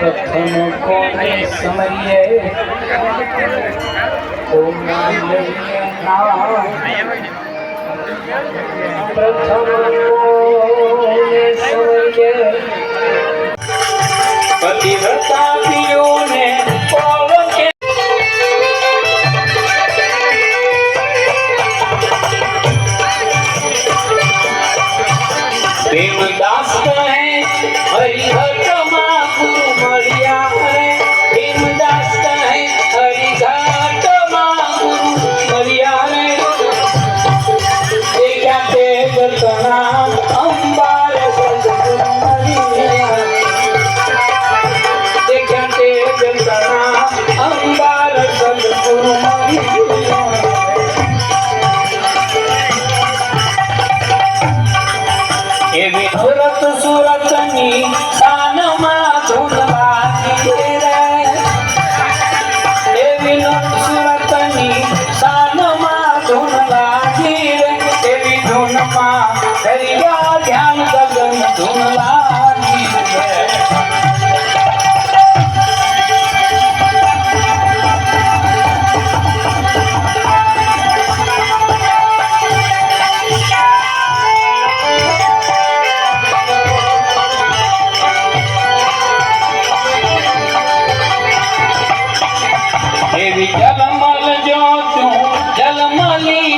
પ્રથમ કોને સમયે પતિવ્રતા પીઓને દેવદાસ કહે એવી સુરત સુરતની શાનમાં ધૂન વાગી રે એવી સુરતની શાનમાં ધૂન લાગી રે એવી ધૂનમાં દરિયા ધ્યાન ગગન ધૂન લાગી રે Hallelujah.